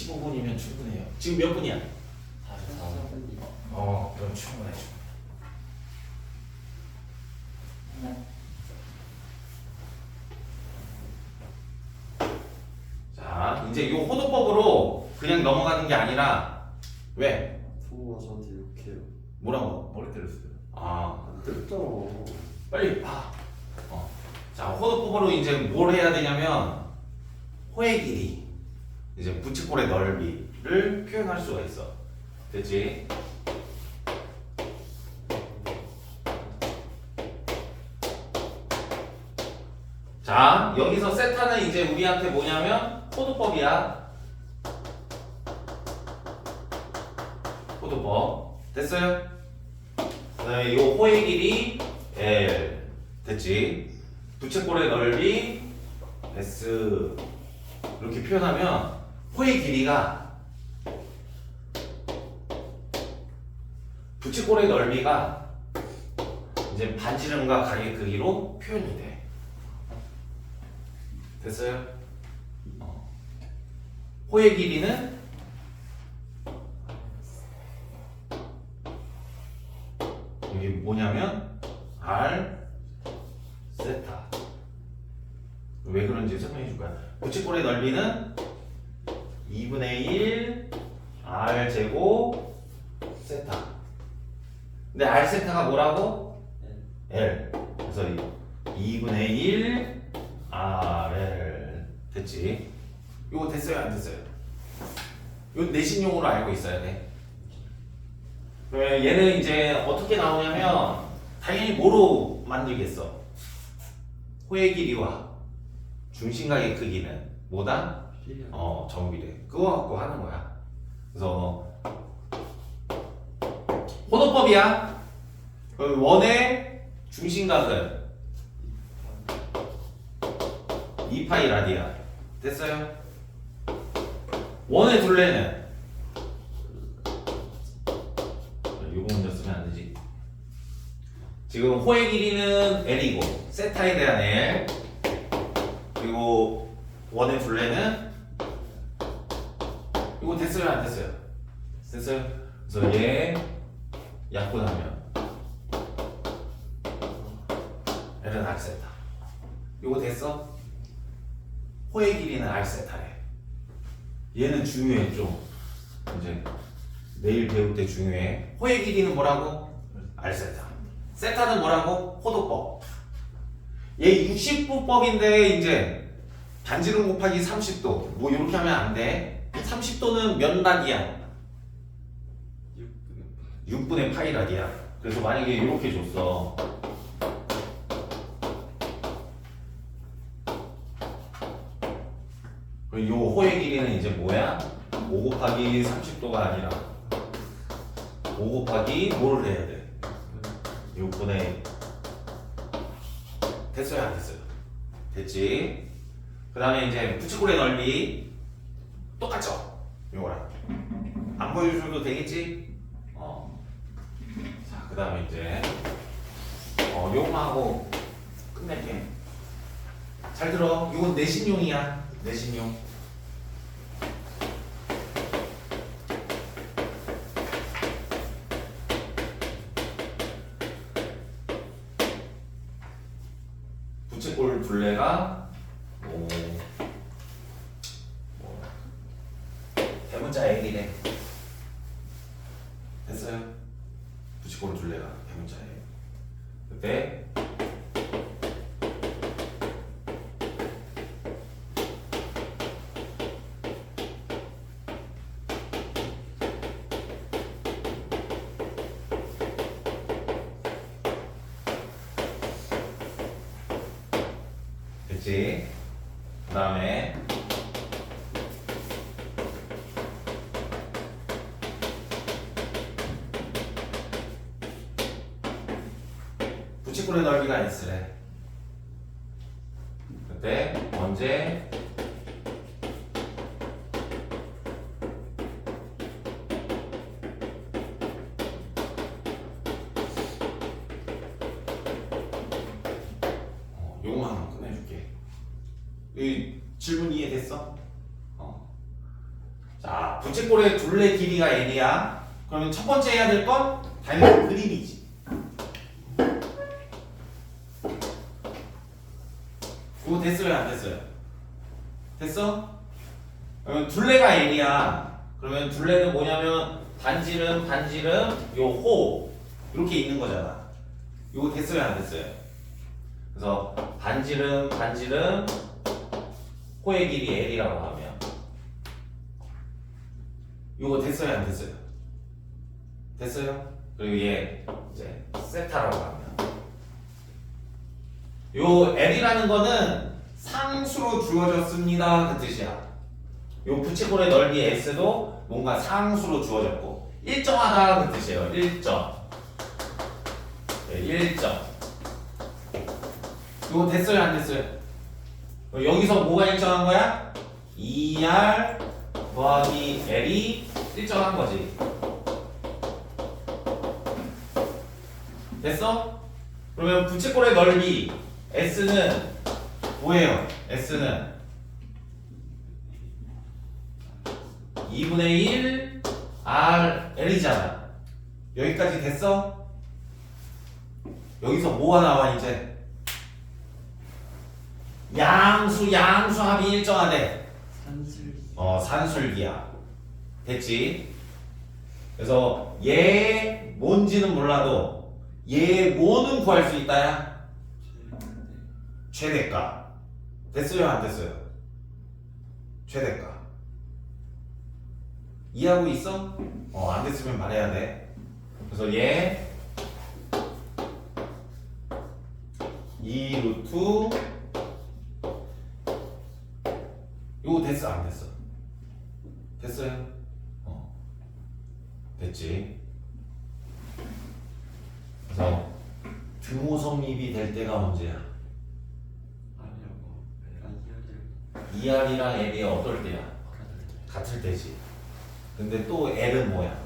15분이면 충분해요. 지금 몇 분이야? 44분이요. 어, 그럼 충분해. 충분해. 자, 이제 이 호도법으로 그냥 넘어가는 게 아니라 왜? 부모가 저한테 욕해요. 뭐라고? 머리 때렸어요. 아, 안 됐죠. 빨리 봐. 어. 자, 호도법으로 이제 뭘 해야 되냐면 호의 길이, 이제 부츠골의 넓이를 표현할 수가 있어. 됐지? 자, 여기서 세타는 이제 우리한테 뭐냐면 호도법이야. 호도법. 됐어요? 그다음에 요 호의 길이 L 됐지? 부채꼴의 넓이 S 이렇게 표현하면 호의 길이가 부채꼴의 넓이가 이제 반지름과 가의 크기로 표현이 돼. 됐어요? 어. 호의 길이는 이게 뭐냐면 R 세타 왜 그런지 설명해 줄 거야 부채꼴의 넓이는 2분의 1 R 제곱 세타 근데 R 세타가 뭐라고? L 그래서 2분의 1 RL 됐지? 이거 됐어요 안 됐어요? 이거 내신용으로 알고 있어야 돼 그러면 얘는 이제 어떻게 나오냐면 당연히 뭐로 만들겠어? 호의 길이와 중심각의 크기는 뭐다? 필요. 어 정비례 그거 갖고 하는 거야 그래서 호도법이야 그 원의 중심각은 2파이 라디아 됐어요? 원의 둘레는 요거 먼저 쓰면 안 되지. 지금 호의 길이는 L이고 세타에 대한 L 그리고 원의 둘레는 이거 됐어요 안 됐어요? 됐어요? 그래서 얘 약분하면 L은 R 세타 이거 됐어? 호의 길이는 R 세타래 얘는 중요해 좀 이제 내일 배울 때 중요해. 호의 길이는 뭐라고? 알세타. 세타는 뭐라고? 호도법. 얘 60부법인데 이제 반지름 곱하기 30도. 뭐 이렇게 하면 안 돼. 30도는 몇 락이야? 6분의 파이 락이야. 그래서 만약에 이렇게 줬어. 그럼 요 호의 길이는 이제 뭐야? 5 곱하기 30도가 아니라 5 곱하기 뭐를 해야 돼? 6분의 됐어요 안 됐어요? 됐지? 그 다음에 이제 부츠골의 넓이 똑같죠? 요거랑 안 보여줘도 되겠지? 어. 자, 그 다음에 이제 어, 요거만 하고 끝낼게 잘 들어 이건 내신용이야 내신용 부채꼴 둘레가 뭐, 뭐 대문자 L이래 됐어요? 부채꼴 둘레가 L 그때 됐지? 그 다음에 부채꼴의 넓이가 S래 그때 언제 어, 질문 이해됐어? 어. 자, 부채꼴의 둘레 길이가 n이야. 그러면 첫 번째 해야 될 건 당연히 그림이 지. 이거 됐어요, 안 됐어요? 됐어? 그러면 둘레가 n이야. 그러면 둘레는 뭐냐면 반지름, 반지름, 요 호. 이렇게 있는 거잖아. 이거 됐어요, 안 됐어요? 그래서 반지름, 반지름, 호의 길이 L이라고 하면 이거 됐어요, 안 됐어요? 됐어요? 그리고 얘 이제 세타라고 하면 요 L이라는 거는 상수로 주어졌습니다 그 뜻이야. 요 부채꼴의 넓이 S도 뭔가 상수로 주어졌고 일정하다 그 뜻이에요. 일정. 네, 일정. 이거 됐어요, 안 됐어요? 여기서 뭐가 일정한 거야? 2R 더하기 L이 일정한 거지. 됐어? 그러면 부채꼴의 넓이 S는 뭐예요? S는 2분의 1 R L이잖아. 여기까지 됐어? 여기서 뭐가 나와 이제? 양수 양수 합이 일정하대. 산술 어 산술기야. 됐지? 그래서 얘 뭔지는 몰라도 얘 뭐는 구할 수 있다야. 최대가. 됐어요 안 됐어요? 최대가. 이해하고 있어? 어 안 됐으면 말해야 돼. 그래서 얘 2 루트 이거 됐어 안 됐어? 됐어요? 어 됐지 그래서 등호 성립이 될 때가 언제야? 아니라고 2R이랑 L이 어떨 때야? 같을 때지 근데 또 L은 뭐야?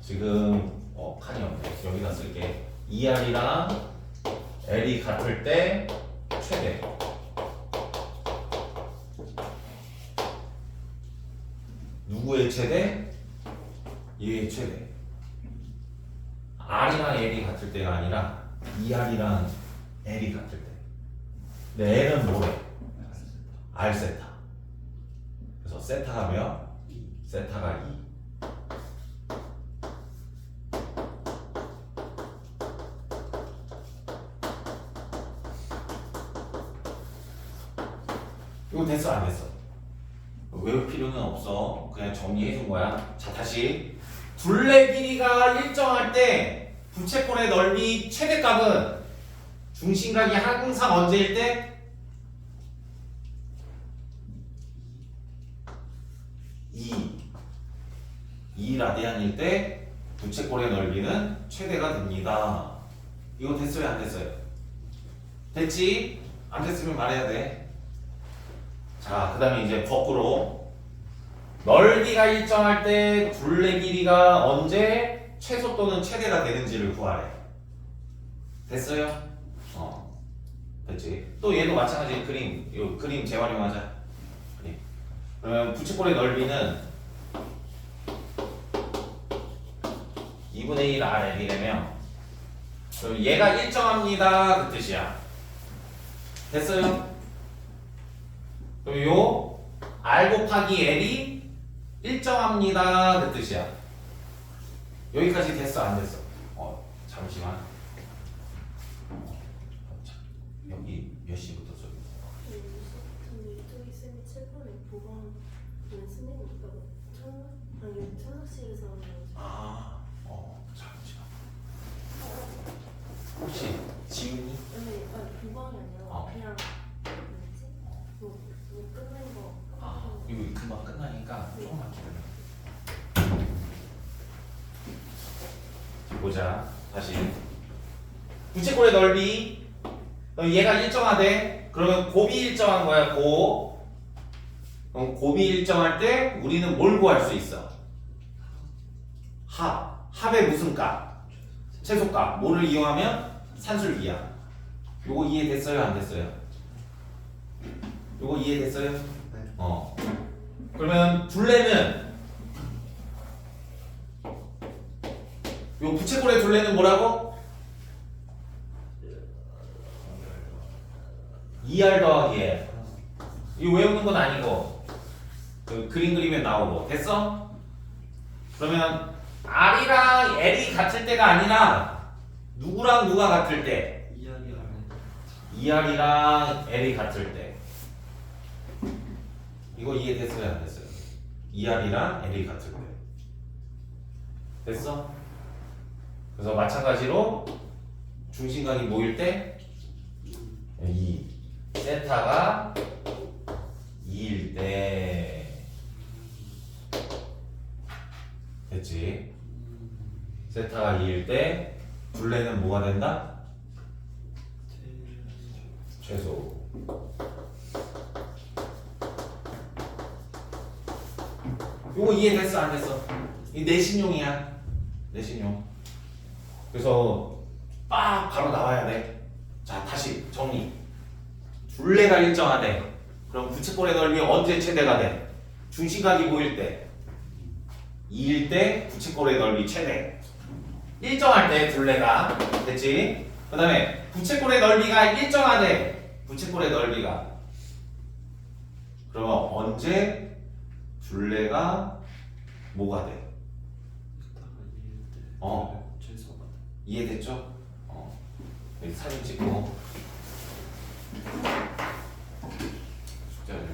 지금 어 칸이 없네 여기다 쓸게 2R이랑 L이 같을 때 최대 누구의 최대? 얘의 최대 R이랑 L이 같을 때가 아니라 2R이랑 L이 같을 때 근데 L은 뭐래? R 세타. 그래서 세타 하면 세타가 2 이거 됐어 안 됐어? 외울 필요는 없어. 그냥 정리해 준 거야. 자 다시. 둘레 길이가 일정할 때 부채꼴의 넓이 최대값은 중심각이 항상 언제일 때? 2 2 라디안일 때 부채꼴의 넓이는 최대가 됩니다. 이거 됐어요, 안 됐어요? 됐지? 안 됐으면 말해야 돼. 자, 그 다음에 이제 거꾸로 넓이가 일정할 때 둘레 길이가 언제 최소 또는 최대가 되는지를 구하래. 됐어요? 어, 됐지. 또 얘도 마찬가지 그림, 요 그림 재활용하자. 부채꼴의 넓이는 2분의 1 RL이라면 그럼 얘가 일정합니다. 그 뜻이야. 됐어요? 그럼 요 R 곱하기 L이 일정합니다. 그 뜻이야. 여기까지 됐어? 안 됐어? 어 잠시만. 어, 자, 여기 몇 시부터 써? 근데 저기 쌤이 7번에 보건 연습해니까 천 아니 아, 어 잠시만 혹시 지훈이? 아니라 어. 그냥 뭐지 뭐, 뭐 끝낸 거 아, 이거 금방 끝나니까 조금만 기다려. 보자. 다시. 부채꼴의 넓이. 그럼 얘가 일정하대. 그러면 곱이 일정한 거야. 곱. 그럼 곱이 일정할 때 우리는 뭘 구할 수 있어? 합. 합의 무슨 값? 최소값. 뭐를 이용하면 산술기야. 요거 이해됐어요? 안 됐어요? 요거 이해됐어요? 네. 어. 그러면 둘레는 요 부채꼴의 둘레는 뭐라고? 2R 더하기 L 이거 외우는 건 아니고 그 그림 그리면 나오고 됐어? 그러면 R이랑 L이 같을 때가 아니라 누구랑 누가 같을 때? 2R이랑 L이 같을 때 이거 이해됐어요 안 됐어요? 2R이랑 L이 같을 때 됐어? 그래서 마찬가지로 중심각이 모일 때 2. 세타가 2일 때 됐지? 세타가 2일 때 둘레는 뭐가 된다? 최소 요거 이해됐어 안 됐어? 이 내신용이야 내신용 그래서 빡 바로 나와야 돼자 다시 정리 둘레가 일정하대 그럼 부채꼴의 넓이 언제 최대가 돼? 중심각이 보일 때 2일 때 부채꼴의 넓이 최대 일정할 때 둘레가 됐지? 그 다음에 부채꼴의 넓이가 일정하대 부채꼴의 넓이가 그러면 언제 둘레가 뭐가 돼? 어. 이해됐죠? 어. 사진 찍고. 숙제를.